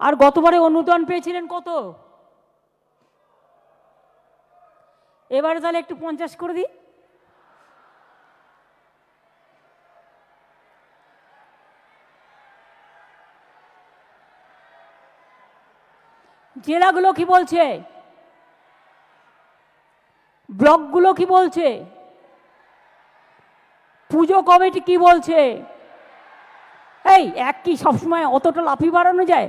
আর গতবারে অনুদান পেয়েছিলেন কত? এবারে তাহলে একটু পঞ্চাশ করে দিই। জেলাগুলো কি বলছে? ব্লকগুলো কি বলছে? পুজো কমিটি কি বলছে? এই, এক কি সবসময় অতটা লাফি বাড়ানো যায়?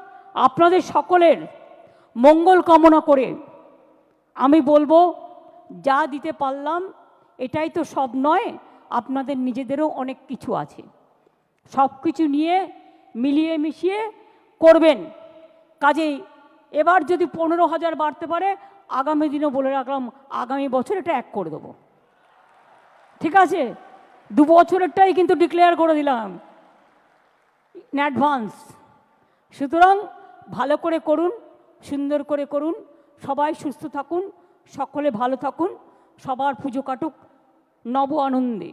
আপনাদের সকলের মঙ্গল কামনা করে আমি বলব, যা দিতে পারলাম, এটাই তো সব নয়, আপনাদের নিজেদেরও অনেক কিছু আছে। সব কিছু নিয়ে মিলিয়ে মিশিয়ে করবেন। কাজেই এবার যদি পনেরো হাজার বাড়তে পারে, আগামী দিনও বলে রাখলাম, আগামী বছর এটা এক করে দেবো। ঠিক আছে? দু বছরেরটাই কিন্তু ডিক্লেয়ার করে দিলাম ইন অ্যাডভান্স সুতরাং ভালো করে করুন, সুন্দর করে করুন, সবাই সুস্থ থাকুন, সকলে ভালো থাকুন, সবার পুজো কাটুক, নব আনন্দে।